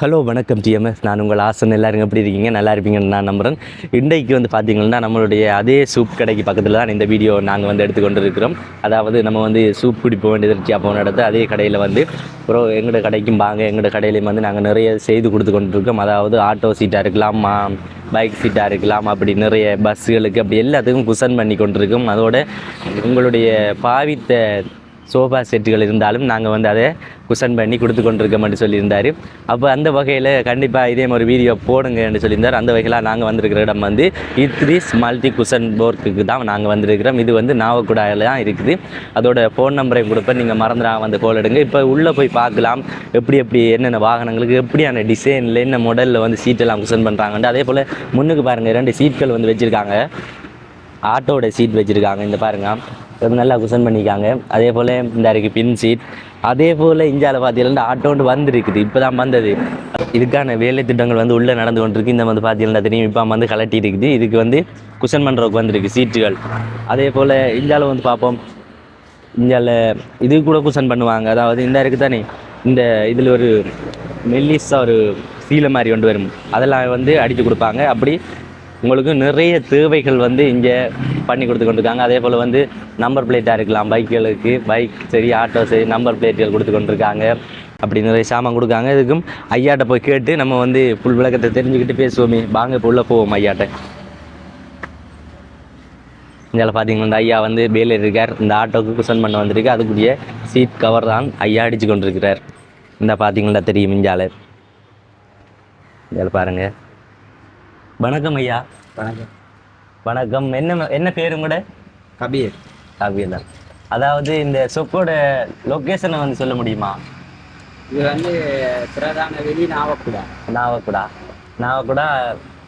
Hello வணக்கம் TMS நான் உங்கள் ஆசன். எல்லாரும் எப்படி இருக்கீங்க? நல்லா இருப்பீங்கன்னு நான் நம்புகிறேன் இன்றைக்கு வந்து பார்த்தீங்கன்னா நம்மளுடைய அதே சூப் கடைக்கு பக்கத்தில் தான் இந்த வீடியோ நாங்கள் வந்து எடுத்துக்கொண்டு இருக்கிறோம் அதாவது நம்ம வந்து சூப் குடிப்போம் வேண்டியதற்சியாக போன நடத்த அதே கடையில் வந்து அப்புறம் எங்களோட கடைக்கும் வாங்க எங்களோட கடையிலையும் வந்து நாங்கள் நிறைய செய்து கொடுத்து கொண்டிருக்கோம். அதாவது ஆட்டோ சீட்டாக இருக்கலாம் மா பைக் சீட்டாக இருக்கலாம் அப்படி நிறைய பஸ்ஸுகளுக்கு அப்படி எல்லாத்துக்கும் குஷன் பண்ணி கொண்டிருக்கோம். அதோட உங்களுடைய பாவித்த சோஃபா செட்டுகள் இருந்தாலும் நாங்கள் வந்து அதை குஷன் பண்ணி கொடுத்து கொண்டிருக்கோம்னு சொல்லியிருந்தார். அப்போ அந்த வகையில் கண்டிப்பாக இதே மாதிரி வீடியோ போடுங்கன்னு சொல்லியிருந்தார். அந்த வகையில் நாங்கள் வந்திருக்கிற இடம் வந்து இத்ரிஸ் மல்டி குஷன் போர்க்குக்கு தான் நாங்கள் வந்திருக்கிறோம். இது வந்து நாவக்குடாயில் தான் இருக்குது. அதோட ஃபோன் நம்பரையும் கொடுப்பேன் நீங்கள் மறந்துடாம வந்து கோல் எடுங்க. இப்போ உள்ளே போய் பார்க்கலாம். எப்படி எப்படி என்னென்ன வாகனங்களுக்கு எப்படியான டிசைனில் என்ன மாடலில் வந்து சீட்டெல்லாம் குஷன் பண்ணுறாங்கன்ட்டு அதே போல் முன்னுக்கு பாருங்கள் ரெண்டு சீட்கள் வந்து வச்சுருக்காங்க. ஆட்டோட சீட் வச்சுருக்காங்க. இந்த பாருங்க. நல்லா குஷன் பண்ணிக்காங்க அதே போல் இந்த இருக்குது பின் சீட் அதே போல் இந்தியாவில் பார்த்தீங்கன்னா ஆட்டோண்டு வந்துருக்குது. இப்போ தான் வந்தது. இதுக்கான வேலை திட்டங்கள் வந்து உள்ளே நடந்து கொண்டிருக்கு. இந்த வந்து பார்த்தீங்கன்னா தெரியும் இப்போ வந்து கலட்டி இருக்குது இதுக்கு வந்து குஷன் பண்ணுறதுக்கு வந்திருக்கு சீட்டுகள் அதே போல் இந்தியாவில் வந்து பார்ப்போம் இந்தியாவில் இது கூட குஷன் பண்ணுவாங்க. அதாவது இந்த இருக்குது தானே இந்த இதில் ஒரு மெல்லிஸாக ஒரு சீலை மாதிரி கொண்டு வரும். அதெல்லாம் வந்து அடித்து கொடுப்பாங்க. அப்படி உங்களுக்கு நிறைய தேவைகள் வந்து இங்கே பண்ணி கொடுத்து கொண்டிருக்காங்க அதே போல் வந்து நம்பர் பிளேட்டாக இருக்கலாம். பைக்குகளுக்கு பைக் சரி ஆட்டோ சரி நம்பர் பிளேட்டுகள் கொடுத்து கொண்டிருக்காங்க அப்படி நிறைய சாமான் கொடுக்காங்க. இதுக்கும் ஐயாட்ட போய் கேட்டு நம்ம வந்து புல் விளக்கத்தை தெரிஞ்சுக்கிட்டு பேசுவோமே. வாங்க இப்போ உள்ளே போவோம் ஐயாட்ட. இதில் பார்த்தீங்கன்னா இந்த ஐயா வந்து வேலையில் இருக்கார். இந்த ஆட்டோக்கு குஷன் பண்ண வந்திருக்கு. அதுக்குரிய சீட் கவர் தான் ஐயா அடித்து கொண்டிருக்கிறார். இந்த பார்த்தீங்களா தெரியும் இஞ்சால இதில் பாருங்கள் வணக்கம் ஐயா. வணக்கம். வணக்கம். என்ன என்ன பேரும் கூட கபீர். காவியம் தான். அதாவது இந்த சொக்கோட லொக்கேஷனை வந்து சொல்ல முடியுமா? இது வந்து பிரதான வெளி நாவக்குடா. நாவக்குடா. நாவக்குடா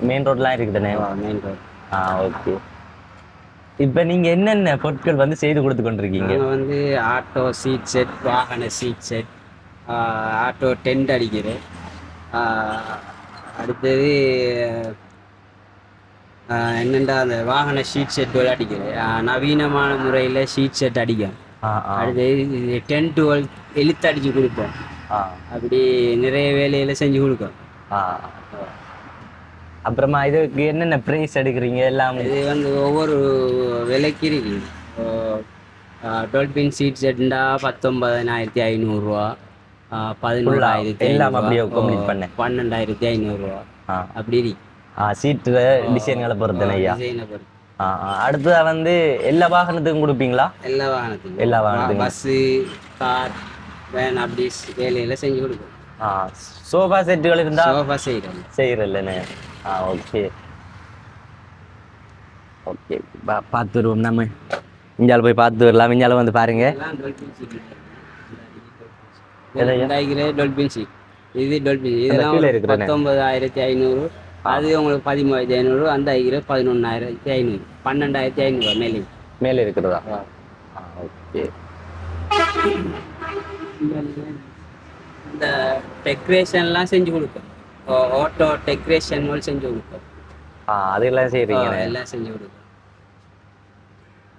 மெயின் ரோட்லாம் இருக்குதுண்ணே மெயின் ரோட் ஆ ஓகே இப்போ நீங்கள் என்னென்ன பொருட்கள் வந்து செய்து கொடுத்து கொண்டிருக்கீங்க? வந்து ஆட்டோ சீட் செட் வாகன சீட் செட் ஆட்டோ டென்ட் அடிக்கிறேன் ஆஹ் அடுத்தது என்னண்டா அந்த வாகன ஷீட் செட் அடிக்கிறேன் ஆஹ் நவீனமான முறையில் ஷீட் செட் அடிக்கும். அடுத்தது டென் டுவெல் எழுத்து அடித்து கொடுப்போம். அப்படி நிறைய வேலையில செஞ்சு கொடுப்போம் ஆ அப்புறமா இதுக்கு என்னென்ன ப்ரைஸ் எடுக்கிறீங்க? எல்லாம் இது வந்து ஒவ்வொரு விலைக்கு இருக்கு. டொல்பின் சீட் செட்னா பத்தொன்பதனாயிரத்தி ஐநூறுரூவா பதினோராயிரத்தி எல்லாம் அப்படியே. பன்னெண்டாயிரத்தி ஐநூறுரூவா அப்படி இருக்கு. ஆ சீட்டு டிசைன்களை பொறுத்தன ஐயா. அடுத்ததாக வந்து எல்லா வாகனத்துக்கும் கொடுப்பீங்களா? எல்லா வாகனத்துக்கும். எல்லா வாகனத்துக்கும். பஸ்ஸு கார் வேன் அப்படி வேலையில செஞ்சு கொடுப்போம். ஆ சோஃபா செட்டுகள் இருந்தா சோஃபா செய்கிறோம் செய்கிறல்லண்ணே ஆ ஓகே ஓகே பா பார்த்து வருவோம் நம்ம. இந்தியாவில் போய் பார்த்து வரலாம். இந்தியாவில் வந்து பாருங்க? டொல்பின் சீட் இது டொல்பின் இதெல்லாம்? பத்தொன்பதாயிரத்தி ஐநூறு. அது உங்களுக்கு பதிமூவாயிரத்தி ஐநூறு அந்த ஐக்கிற பதினொன்றாயிரத்தி ஐநூறு. பன்னெண்டாயிரத்தி ஐநூறு மேலே. மேலே இருக்கிறதா? ஓகே. இந்த டெக்கரேஷன்லாம் செஞ்சு கொடுப்போம் ஆட்டோ டெக்கரேஷன் மாதிரி செஞ்சு கொடுப்போம் அதெல்லாம் செய்கிறீங்க எல்லாம் செஞ்சு கொடுப்போம்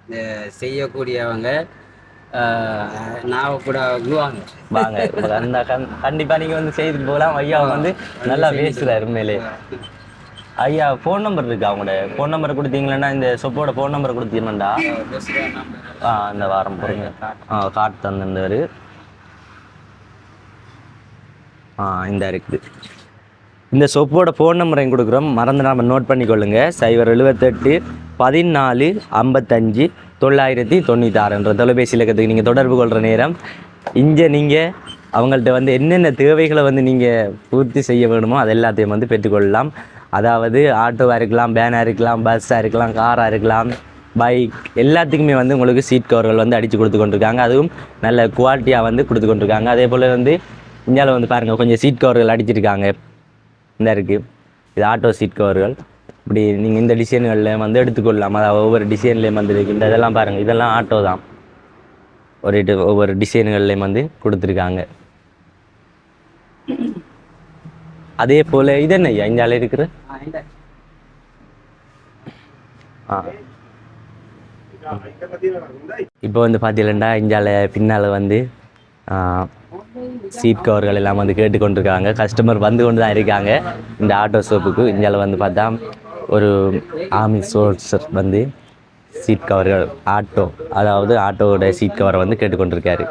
இந்த செய்யக்கூடியவங்க வாங்க அந்த கண்- கண்டிப்பா நீங்க வந்து செய்துட்டு போகலாம். ஐயா வந்து நல்லா பேசுறாரு உண்மையிலே. ஐயா ஃபோன் நம்பர் இருக்கு அவங்களோட ஃபோன் நம்பர் கொடுத்தீங்களா இந்த சொப்போட ஃபோன் நம்பர் கொடுத்தீங்கடா ஆ இந்த வாரம் போறீங்க. ஆ காட்டு. தந்திருந்தாரு ஆ இந்த இருக்குது. இந்த சொப்போட ஃபோன் நம்பரையும் கொடுக்குறோம். மறந்து நாம நோட் பண்ணிக்கொள்ளுங்க. சைபர் எழுபத்தெட்டு பதினாலு ஐம்பத்தஞ்சு தொள்ளாயிரத்தி தொண்ணூத்தாறுன்ற தொலைபேசி இலக்கத்துக்கு நீங்கள் தொடர்பு கொள்கிற நேரம். இங்கே நீங்கள் அவங்கள்ட்ட வந்து என்னென்ன தேவைகளை வந்து நீங்கள் பூர்த்தி செய்ய வேணுமோ அது எல்லாத்தையும் வந்து பெற்றுக்கொள்ளலாம் அதாவது ஆட்டோவாக இருக்கலாம் வேனாக இருக்கலாம் பஸ்ஸாக இருக்கலாம் காராக இருக்கலாம் பைக் எல்லாத்துக்குமே வந்து உங்களுக்கு சீட் கவர்கள் வந்து அடித்து கொடுத்து கொண்டிருக்காங்க. அதுவும் நல்ல குவாலிட்டியாக வந்து கொடுத்து கொண்டிருக்காங்க. அதே போல் வந்து இந்தியாவில் வந்து பாருங்கள் கொஞ்சம் சீட் கவர்கள் அடிச்சிருக்காங்க. இந்த இருக்குது இது ஆட்டோ சீட் கவர்கள். இப்படி நீங்கள் இந்த டிசைன்களில் வந்து எடுத்துக்கொள்ளலாம் அதாவது ஒவ்வொரு டிசைன்லேயும் வந்து இந்த இதெல்லாம் பாருங்கள் இதெல்லாம் ஆட்டோ தான். ஒரு இது ஒவ்வொரு டிசைன்கள்லேயும் வந்து கொடுத்துருக்காங்க. அதே போல் இது என்ன ஐயா? இந்தியாவில் இருக்கிற ஆ. இப்போ வந்து பார்த்தீங்கன்னா இந்தியாவில் பின்னால் வந்து சீட் கவர்கள் எல்லாம் வந்து கேட்டுக்கொண்டிருக்காங்க. கஸ்டமர் வந்து கொண்டு தான் இருக்காங்க. இந்த ஆட்டோ ஷோப்புக்கு இந்தியாவில் வந்து பார்த்தா ஒரு ஆர்மி சோல்சர் வந்து சீட் கவர்கள் ஆட்டோ அதாவது ஆட்டோவோட சீட் கவரை வந்து கேட்டுக்கொண்டிருக்காரு.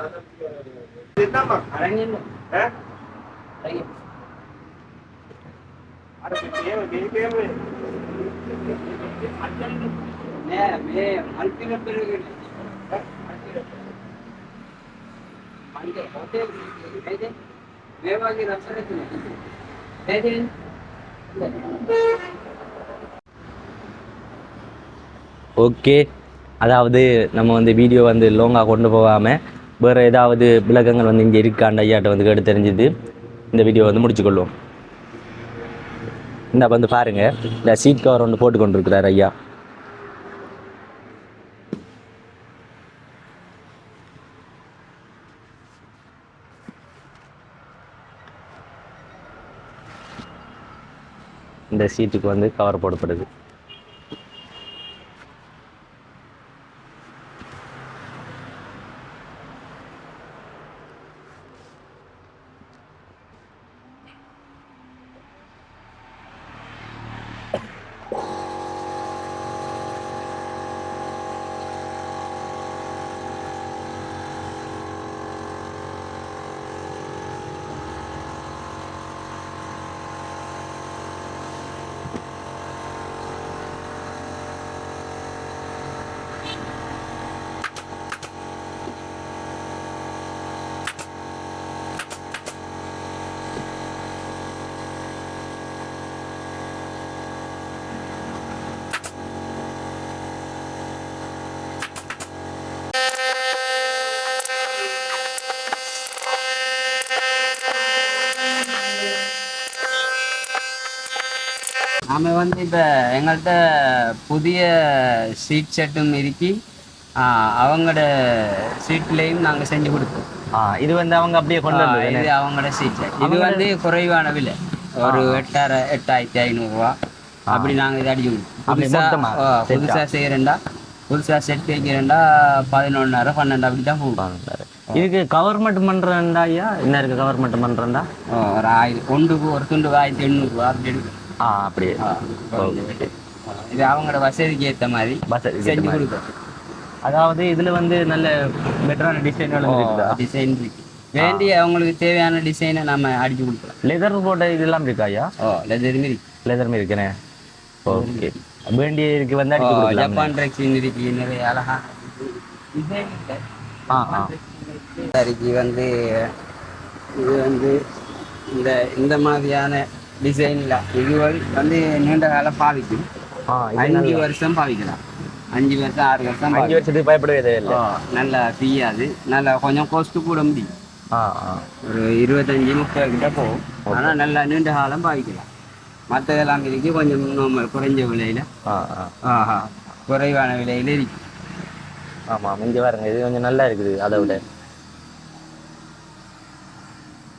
ஓகே. அதாவது நம்ம வந்து வீடியோ வந்து லோங்காக கொண்டு போகாமல் வேறு ஏதாவது விளக்கங்கள் வந்து இங்கே இருக்காண்ட ஐயாட்ட வந்து கேட்டு தெரிஞ்சுது இந்த வீடியோ வந்து முடிச்சுக்கொள்வோம். இந்த வந்து பாருங்கள் இந்த சீட் கவர் ஒன்று போட்டு கொண்டிருக்கிறார் ஐயா. இந்த சீட்டுக்கு வந்து கவர் போடப்படுது. நாம வந்து இப்போ எங்கள்கிட்ட புதிய சீட் செட்டும் இருக்கி அவங்களோட சீட்லேயும் நாங்கள் செஞ்சு கொடுப்போம் இது வந்து அவங்க அப்படியே கொண்டு இது அவங்களோட சீட் இது வந்து குறைவான விலை. ஒரு எட்டாயிர எட்டாயிரத்தி ஐநூறுரூவா அப்படி நாங்கள் இது அடிச்சு கொடுப்போம் அப்படி புதுசா மொத்தமா? ஆ, புதுசா செய்கிறேன்டா புதுசா செட் வைக்கிறேன்டா. பதினொன்னாயிரம் பன்னெண்டு அப்படி தான் போகும். இதுக்கு கவர்மெண்ட் பண்றேன்டா ஐயா? என்ன இருக்கு கவர்மெண்ட் பண்றேன்டா? ஆ, ஒரு ஆயிரம் ஒன்றுக்கு ஒரு துண்டு ஆயிரத்தி எண்ணூறுரூவா அப்படி இருக்கு ஆ அப்படியே. ஓகே இது அவங்களோட வசதிக்கு ஏற்ற மாதிரி வசதிக்கு செஞ்சு. கொடுப்போம் அதாவது இதுல வந்து நல்ல பெட்டரான இருக்குதா? டிசைன் இருக்கு. வேண்டிய அவங்களுக்கு தேவையான டிசைனை நம்ம அடிச்சு கொடுக்கலாம். லெதர் போட்ட இதெல்லாம் இருக்கா ஐயா? ஓ லெதர் மாரி லெதர் இருக்கனே. ஓகே வேண்டிய இருக்கு வந்து அடிச்சு கொடுக்கலாம் ஜப்பான் ட்ரெக்ஸின் இருக்கு. நிறைய அழகா. டிசைன் ஆ. ஆ வந்து இது வந்து இந்த இந்த மாதிரியான டிசைன்ல இது வந்து நீண்ட காலம் பாவிக்கும். அஞ்சு வருஷம் பாவிக்கலாம். அஞ்சு வருஷம் ஆறு வருஷம் அஞ்சு. வருஷத்துக்கு பயப்படவே தேவையில்லை. நல்லா தீயாது நல்லா கொஞ்சம் கோஸ்ட் கூட முடியும் ஒரு இருபத்தஞ்சு முப்பது கிட்ட போகும். ஆனால் நல்லா நீண்ட காலம் பாவிக்கலாம். மற்றதெல்லாம் இருக்கு கொஞ்சம் நம்ம குறைஞ்ச விலையில. குறைவான விலையில இருக்கு. ஆமாம் இங்க பாருங்க இது கொஞ்சம் நல்லா இருக்குது அதை விட.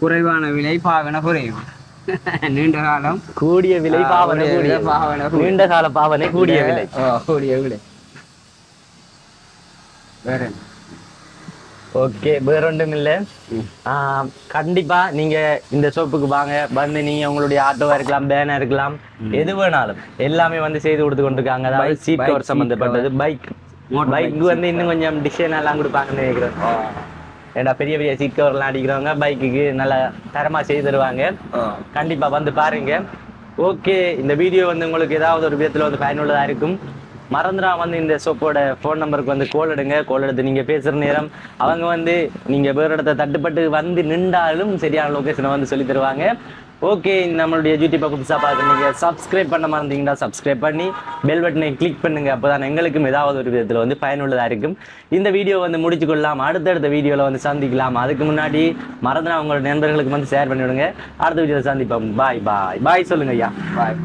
குறைவான விலை பாவன குறையும். நீண்ட காலம். கூடிய விலை பாவனை கூடிய பாவனை. நீண்ட கால பாவனை கூடிய விலை. கூடிய விலை. வேற? ஓகே வேற ஒன்றும் இல்லை. கண்டிப்பா நீங்க இந்த ஷோப்புக்கு வாங்க. வந்து நீங்க உங்களுடைய ஆட்டோவா இருக்கலாம் பேனா இருக்கலாம் எது வேணாலும். எல்லாமே வந்து செய்து கொடுத்து கொண்டிருக்காங்க. அதாவது சீட் கவர் சம்பந்தப்பட்டது. பைக் பைக் வந்து இன்னும் கொஞ்சம் டிசைன் எல்லாம் கொடுப்பாங்கன்னு நினைக்கிறேன். ஏன்னா பெரிய பெரிய சீட் கவர்லாம் அடிக்கிறவங்க பைக்குக்கு நல்லா தரமா செய்து தருவாங்க. ஓ. கண்டிப்பா வந்து பாருங்க. ஓகே இந்த வீடியோ வந்து உங்களுக்கு ஏதாவது ஒரு விதத்துல வந்து பயனுள்ளதா இருக்கும். மறந்துடா வந்து இந்த ஷோப்போட ஃபோன் நம்பருக்கு வந்து கால் எடுங்க. கால் எடுத்து நீங்க பேசுற நேரம் அவங்க வந்து நீங்க வேறு இடத்த தட்டுப்பட்டு வந்து நின்றாலும் சரியான லொகேஷனை வந்து சொல்லி தருவாங்க. ஓகே நம்மளுடைய யூடியூப்பை புதுசாக பார்க்குறீங்க நீங்கள் சப்ஸ்கிரைப் பண்ண மறந்தீங்கன்னா சப்ஸ்கிரைப் பண்ணி பெல் பட்டனை கிளிக் பண்ணுங்க. அப்போ எங்களுக்கும் ஏதாவது ஒரு விதத்தில் வந்து பயனுள்ளதாக இருக்கும். இந்த வீடியோ வந்து முடிச்சுக்கொள்ளலாம். அடுத்தடுத்த வீடியோவில் வந்து சந்திக்கலாம். அதுக்கு முன்னாடி மறந்துனா உங்களோட நண்பர்களுக்கு வந்து ஷேர் பண்ணிவிடுங்க. அடுத்த வீடியோவில் சந்திப்போம். பாய் பாய் பாய் சொல்லுங்க ஐயா. பாய்